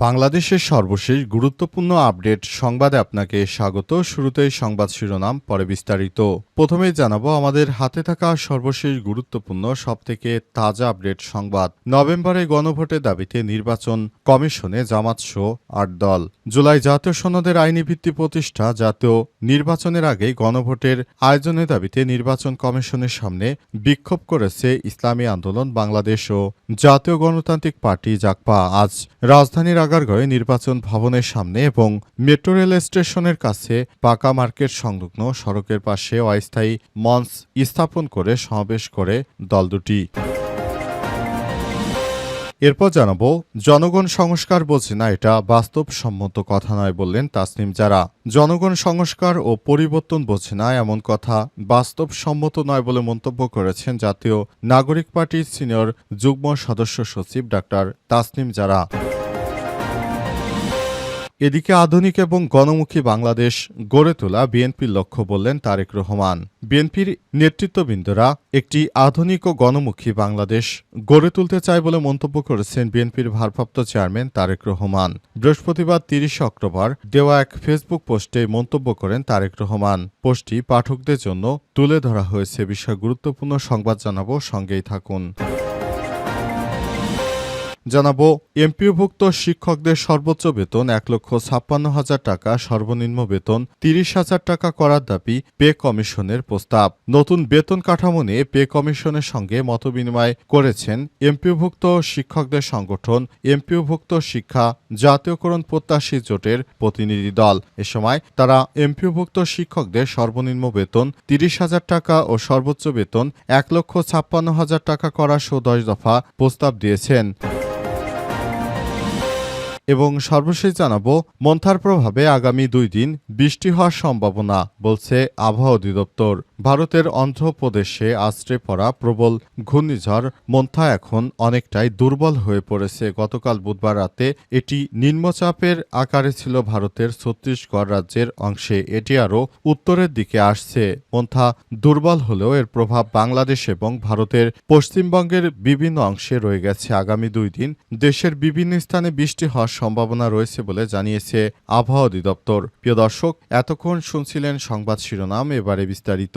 বাংলাদেশের সর্বশেষ গুরুত্বপূর্ণ আপডেট সংবাদে আপনাকে স্বাগত। শুরুতেই সংবাদ শিরোনাম, পরে বিস্তারিত। প্রথমে জানাব, আমাদের হাতে থাকা সর্বশেষ গুরুত্বপূর্ণ, সবথেকে তাজা আপডেট সংবাদ। নভেম্বরে গণভোটের দাবিতে নির্বাচন কমিশনে জামাত শো আট দল। জুলাই জাতীয় সনদের আইনি ভিত্তি প্রতিষ্ঠা, জাতীয় নির্বাচনের আগে গণভোটের আয়োজনের দাবিতে নির্বাচন কমিশনের সামনে বিক্ষোভ করেছে ইসলামী আন্দোলন, বাংলাদেশ ও জাতীয় গণতান্ত্রিক পার্টি জাকপা আজ রাজধানীর আগারগাঁয়ে নির্বাচন ভবনের সামনে এবং মেট্রো রেল স্টেশনের কাছে পাকা মার্কেট সংলগ্ন সড়কের পাশে অস্থায়ী মঞ্চ স্থাপন করে সমাবেশ করে দল দুটি। এরপর জানাব, জনগণ সংস্কার বোঝে না, এটা বাস্তবসম্মত কথা নয় বললেন তাসনিম যারা জনগণ সংস্কার ও পরিবর্তন বোঝে না, এমন কথা বাস্তবসম্মত নয় বলে মন্তব্য করেছেন জাতীয় নাগরিক পার্টির সিনিয়র যুগ্ম সদস্য সচিব ডাক্তার তাসনিম যারা এদিকে আধুনিক এবং গণমুখী বাংলাদেশ গড়ে তোলা বিএনপির লক্ষ্য বললেন তারেক রহমান। বিএনপির নেতৃত্ববৃন্দরা একটি আধুনিক ও গণমুখী বাংলাদেশ গড়ে তুলতে চায় বলে মন্তব্য করেছেন বিএনপির ভারপ্রাপ্ত চেয়ারম্যান তারেক রহমান। বৃহস্পতিবার তিরিশে অক্টোবর দেওয়া এক ফেসবুক পোস্টে মন্তব্য করেন তারেক রহমান। পোস্টটি পাঠকদের জন্য তুলে ধরা হয়েছে। বিষয়ে গুরুত্বপূর্ণ সংবাদ জানাব। সঙ্গেই থাকুন। জানাব, এমপিওভুক্ত শিক্ষকদের সর্বোচ্চ বেতন এক লক্ষ ছাপ্পান্ন হাজার টাকা, সর্বনিম্ন বেতন তিরিশ হাজার টাকা করার দাবি পে কমিশনের প্রস্তাব। নতুন বেতন কাঠামো নিয়ে পে কমিশনের সঙ্গে মতবিনিময় করেছেন এমপিওভুক্ত শিক্ষকদের সংগঠন এমপিওভুক্ত শিক্ষা জাতীয়করণ প্রত্যাশী জোটের প্রতিনিধি দল। এ সময় তারা এমপিওভুক্ত শিক্ষকদের সর্বনিম্ন বেতন তিরিশ হাজার টাকা ও সর্বোচ্চ বেতন এক লক্ষ ছাপ্পান্ন হাজার টাকা করা সহ দশ দফা প্রস্তাব দিয়েছেন। এবং সর্বশেষ জানাব মন্থার প্রভাবে আগামী দুই দিন বৃষ্টি হওয়ার সম্ভাবনা বলছে আবহাওয়া অধিদপ্তর। ভারতের অন্ধ্রপ্রদেশে আশ্রে পড়া প্রবল ঘূর্ণিঝড় মন্থা এখন অনেকটাই দুর্বল হয়ে পড়েছে। গতকাল বুধবার রাতে এটি নিম্নচাপের আকারে ছিল ভারতের ছত্তিশগড় রাজ্যের অংশে। এটি আরও উত্তরের দিকে আসছে। মন্থা দুর্বল হলেও এর প্রভাব বাংলাদেশ এবং ভারতের পশ্চিমবঙ্গের বিভিন্ন অংশে রয়ে গেছে। আগামী দুই দিন দেশের বিভিন্ন স্থানে বৃষ্টি হওয়ার সম্ভাবনা রয়েছে বলে জানিয়েছে আবহাওয়া অধিদপ্তর। প্রিয় দর্শক, এতক্ষণ শুনছিলেন সংবাদ শিরোনাম, এবারে বিস্তারিত।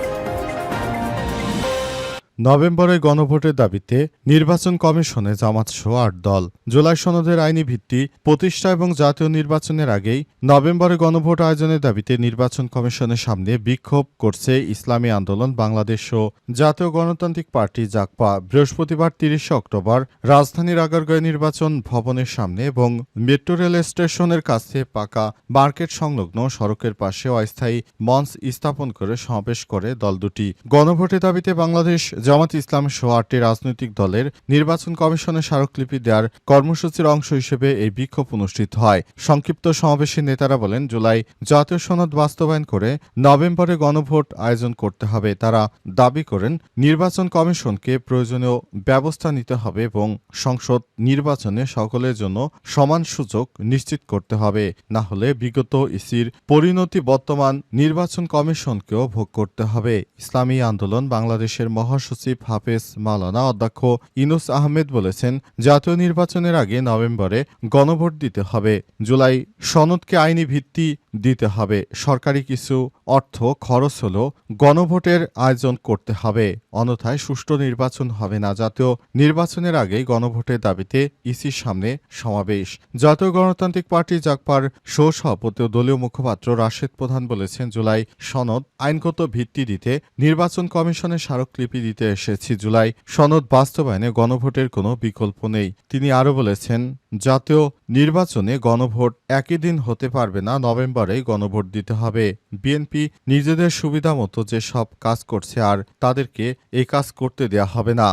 নভেম্বরে গণভোটের দাবিতে নির্বাচন কমিশনে জামাত সহ আট দল। জুলাই সনদের আইনি ভিত্তি, প্রতিষ্ঠা এবং জাতীয় নির্বাচনের আগেই নভেম্বরে গণভোট আয়োজনের দাবিতে নির্বাচন কমিশনের সামনে বিক্ষোভ করছে ইসলামী আন্দোলন, বাংলাদেশ ও জাতীয় গণতান্ত্রিক পার্টি জাকপা। বৃহস্পতিবার তিরিশে অক্টোবর রাজধানীর আগারগাঁও নির্বাচন ভবনের সামনে এবং মেট্রো রেল স্টেশনের কাছে পাকা মার্কেট সংলগ্ন সড়কের পাশে অস্থায়ী মঞ্চ স্থাপন করে সমাবেশ করে দল দুটি। গণভোটের দাবিতে বাংলাদেশ জামাত ইসলাম সহ আটটি রাজনৈতিক দলের নির্বাচন কমিশনের স্মারকলিপি দেওয়ার কর্মসূচির অংশ হিসেবে এই বিক্ষোভ অনুষ্ঠিত হয়। সংক্ষিপ্ত সমাবেশে নেতারা বলেন, জুলাই জাতীয় সনদ বাস্তবায়ন করে নভেম্বরে গণভোট আয়োজন করতে হবে। তারা দাবি করেন, নির্বাচন কমিশনকে প্রয়োজনীয় ব্যবস্থা নিতে হবে এবং সংসদ নির্বাচনে সকলের জন্য সমান সুযোগ নিশ্চিত করতে হবে। না হলে বিগত ইসির পরিণতি বর্তমান নির্বাচন কমিশনকেও ভোগ করতে হবে। ইসলামী আন্দোলন বাংলাদেশের মহাসচিব হাফেজ মালানা অধ্যক্ষ ইনুস আহমেদ বলেছেন, জাতীয় নির্বাচনের আগে নভেম্বরে গণভোট দিতে হবে। জুলাই সনদকে আইনি ভিত্তি দিতে হবে। সরকারি কিছু অর্থ খরচ হলেও গণভোটের আয়োজন করতে হবে। অন্যথায় সুষ্ঠু নির্বাচন হবে না। জাতীয় নির্বাচনের আগেই গণভোটের দাবিতে ইসির সামনে সমাবেশ। জাতীয় গণতান্ত্রিক পার্টি জাকপার সহ সভাপতি ও দলীয় মুখপাত্র রাশেদ প্রধান বলেছেন, জুলাই সনদ আইনগত ভিত্তি দিতে নির্বাচন কমিশনের স্মারকলিপি দিতে এসেছি। জুলাই সনদ বাস্তবায়নে গণভোটের কোনো বিকল্প নেই। তিনি আরও বলেছেন জাতীয় নির্বাচনে গণভোট একই দিন হতে পারবে না, নভেম্বরেই গণভোট দিতে হবে। বিএনপি নিজেদের সুবিধা মতো যে সব কাজ করছে আর তাদেরকে এই কাজ করতে দেয়া হবে না।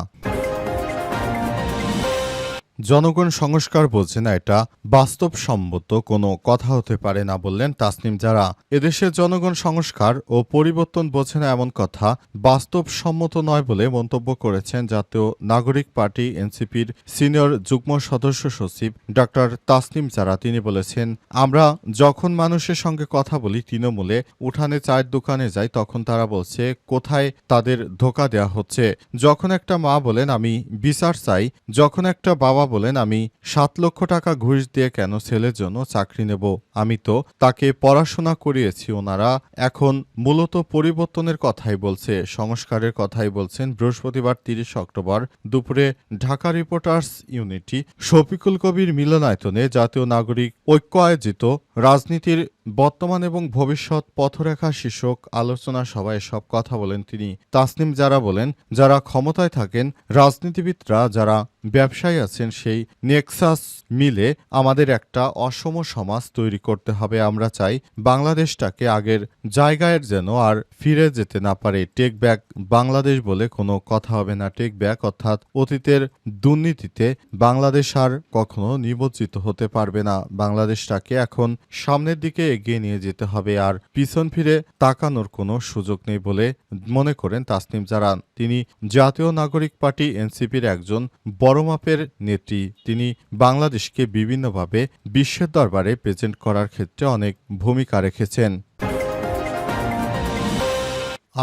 জনগণ সংস্কার বোঝে না, এটা বাস্তবসম্মত, কোনো কথা হতে পারে না বললেন তাসনিম যারা এদেশের জনগণ সংস্কার ও পরিবর্তন বোঝে না এমন কথা, বাস্তবসম্মত নয় বলে মন্তব্য করেছেন জাতীয় নাগরিক পার্টি এনসিপির সিনিয়র যুগ্ম সদস্য সচিব ডক্টর তাসনিম যারা তিনি বলেছেন, আমরা যখন মানুষের সঙ্গে কথা বলি তৃণমূলে, উঠানে চায়ের দোকানে যাই, তখন তারা বলছে, কোথায় তাদের ধোকা দেওয়া হচ্ছে? যখন একটা মা বলেন, আমি বিচার চাই। যখন একটা বাবা বলেন, আমি সাত লক্ষ টাকা ঘুষ দিয়ে কেন ছেলের জন্য চাকরি নেব? আমি তো তাকে পড়াশোনা করিয়েছি। ওনারা এখন মূলত পরিবর্তনের কথাই বলছে, সংস্কারের কথাই বলছেন। বৃহস্পতিবার তিরিশ অক্টোবর দুপুরে ঢাকা রিপোর্টার্স ইউনিটি শফিকুল কবির মিলনায়তনে জাতীয় নাগরিক ঐক্য আয়োজিত রাজনীতির বর্তমান এবং ভবিষ্যৎ পথরেখা শীর্ষক আলোচনা সভায় সব কথা বলেন তিনি। তাসনিম যারা বলেন, যারা ক্ষমতায় থাকেন, রাজনীতিবিদরা যারা ব্যবসায়ী আছেন, সেই নেক্সাস মিলে আমাদের একটা অসম সমাজ তৈরি করতে হবে। আমরা চাই বাংলাদেশটাকে আগের জায়গায় যেন আর ফিরে যেতে না পারে। টেক ব্যাক বাংলাদেশ বলে কোনো কথা হবে না। টেক ব্যাক অর্থাৎ অতীতের দুর্নীতিতে বাংলাদেশ আর কখনো নিমজ্জিত হতে পারবে না। বাংলাদেশটাকে এখন সামনের দিকে এগিয়ে নিয়ে যেতে হবে আর পিছন ফিরে তাকানোর কোনো সুযোগ নেই বলে মনে করেন তাসনিম জারান। তিনি জাতীয় নাগরিক পার্টি এনসিপির একজন বড় মাপের নেত্রী। তিনি বাংলাদেশকে বিভিন্নভাবে বিশ্বের দরবারে প্রেজেন্ট করার ক্ষেত্রে অনেক ভূমিকা রেখেছেন।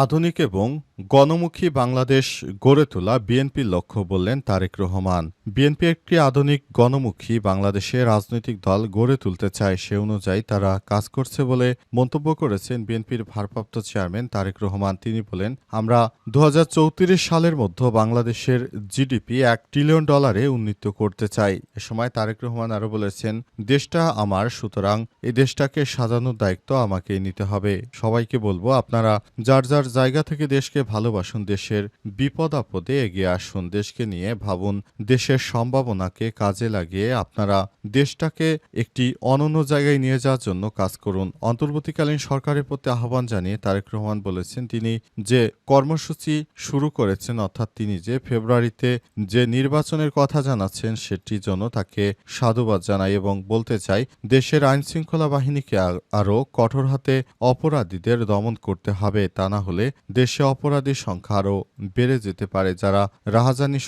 আধুনিক এবং গণমুখী বাংলাদেশ গড়ে তোলা বিএনপির লক্ষ্য বললেন তারেক রহমান। বিএনপি একটি আধুনিক গণমুখী বাংলাদেশে রাজনৈতিক দল গড়ে তুলতে চায়, সে অনুযায়ী তারা কাজ করছে বলে মন্তব্য করেছেন বিএনপির ভারপ্রাপ্ত চেয়ারম্যান তারেক রহমান। তিনি বলেন, আমরা দু হাজার চৌত্রিশ সালের মধ্যে বাংলাদেশের জিডিপি এক ট্রিলিয়ন ডলারে উন্নীত করতে চাই। এ সময় তারেক রহমান আরও বলেছেন, দেশটা আমার, সুতরাং এই দেশটাকে সাজানোর দায়িত্ব আমাকে নিতে হবে। সবাইকে বলব, আপনারা যার যার জায়গা থেকে দেশকে ভালোবাসুন দেশের বিপদ আপদে এগিয়ে আসুন। দেশকে নিয়ে ভাবুন। দেশের সম্ভাবনাকে কাজে লাগিয়ে আপনারা দেশটাকে একটি অনন্য জায়গায় নিয়ে যাওয়ার জন্য কাজ করুন। অন্তর্বর্তীকালীন সরকারের প্রতি আহ্বান জানিয়ে তারেক রহমান বলেছেন, তিনি যে কর্মসূচি শুরু করেছেন, অর্থাৎ তিনি যে ফেব্রুয়ারিতে যে নির্বাচনের কথা জানাচ্ছেন সেটির জন্য তাকে সাধুবাদ জানাই এবং বলতে চাই, দেশের আইন শৃঙ্খলা বাহিনীকে আরও কঠোর হাতে অপরাধীদের দমন করতে হবে। তা না হলে দেশে অপরাধীর সংখ্যা আরও বেড়ে যেতে পারে। যারা রাহাজানি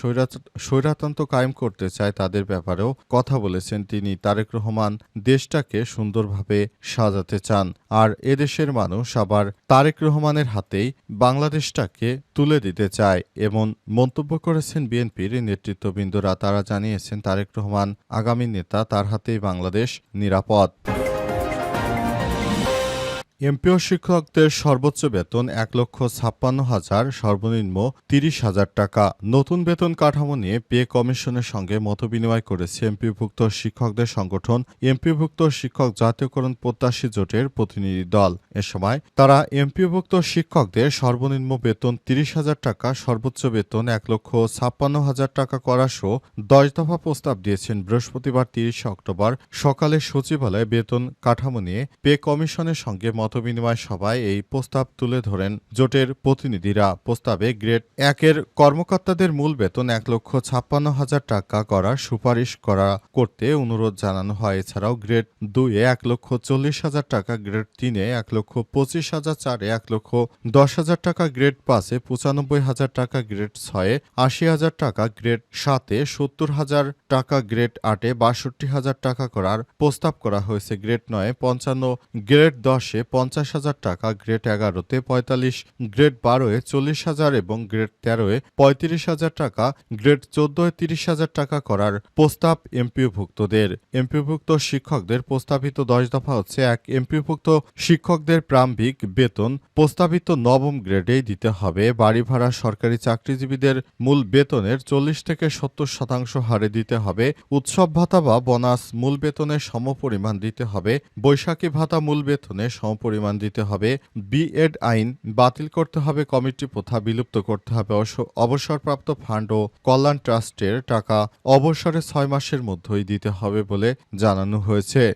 স্বৈরাতন্ত্র কায়েম করতে চায় তাদের ব্যাপারেও কথা বলেছেন তিনি। তারেক রহমান দেশটাকে সুন্দরভাবে সাজাতে চান আর এদেশের মানুষ আবার তারেক রহমানের হাতেই বাংলাদেশটাকে তুলে দিতে চায় এমন মন্তব্য করেছেন বিএনপির নেতৃত্ববৃন্দরা। তারা জানিয়েছেন, তারেক রহমান আগামী নেতা, তার হাতেই বাংলাদেশ নিরাপদ। এমপিও শিক্ষকদের সর্বোচ্চ বেতন এক লক্ষ ছাপ্পান্ন হাজার, সর্বনিম্ন তিরিশ হাজার টাকা। নতুন বেতন কাঠামো নিয়ে পে কমিশনের সঙ্গে মতবিনিময় করেছে এমপিভুক্ত শিক্ষকদের সংগঠন। এমপিভুক্ত শিক্ষক জাতীয়করণ প্রত্যাশী জোটের প্রতিনিধি দল। এ সময় তারা এমপিভুক্ত শিক্ষকদের সর্বনিম্ন বেতন তিরিশ হাজার টাকা, সর্বোচ্চ বেতন এক লক্ষ ছাপ্পান্ন হাজার টাকা করা সহ দশ দফা প্রস্তাব দিয়েছেন বৃহস্পতিবার তিরিশে অক্টোবর। সকালে সচিবালয়ে বেতন কাঠামো নিয়ে পে কমিশনের সঙ্গে মতবিনিময় সভায় এই প্রস্তাব তুলে ধরেন জোটের প্রতিনিধিরা। প্রস্তাবে গ্রেড একের কর্মকর্তাদের মূল বেতন এক লক্ষ ছাপ্পান্ন হাজার টাকা করার সুপারিশ করা করতে অনুরোধ জানানো হয়। এছাড়াও গ্রেড দুইয়ে এক লক্ষ চল্লিশ হাজার টাকা, গ্রেড তিনে এক লক্ষ পঁচিশ হাজার, চারে এক লক্ষ দশ হাজার টাকা, গ্রেড পাঁচে পঁচানব্বই হাজার টাকা, গ্রেড ছয়ে আশি হাজার টাকা, গ্রেড সাতে সত্তর হাজার টাকা, গ্রেড আটে বাষট্টি হাজার টাকা করার প্রস্তাব করা হয়েছে। গ্রেড নয়ে পঞ্চান্ন, গ্রেড দশে পঞ্চাশ হাজার টাকা, গ্রেড এগারোতে পঁয়তাল্লিশ, গ্রেড বারোয় চল্লিশ হাজার এবং গ্রেড তেরোয় পঁয়ত্রিশ হাজার টাকা, গ্রেড চোদ্দোয় তিরিশ হাজার টাকা করার প্রস্তাব এমপিওভুক্তদের এমপিওভুক্ত শিক্ষকদের প্রস্তাবিত দশ দফা হচ্ছে এক এমপিওভুক্ত শিক্ষকদের প্রারম্ভিক বেতন প্রস্তাবিত নবম গ্রেডেই দিতে হবে। বাড়ি ভাড়া সরকারি চাকরিজীবীদের মূল বেতনের চল্লিশ থেকে সত্তর শতাংশ হারে দিতে হবে। উৎসব ভাতা বা বোনাস মূল বেতনের সমপরিমাণ দিতে হবে। বৈশাখী ভাতা মূল বেতনে সমপরিমাণ দিতে হবে। বিএড আইন বাতিল করতে হবে, কমিটি প্রথা বিলুপ্ত করতে হবে। অবসরপ্রাপ্ত ফান্ড ও কল্যাণ ট্রাস্টের টাকা অবসরে ছয় মাসের মধ্যেই দিতে হবে বলে জানানো হয়েছে।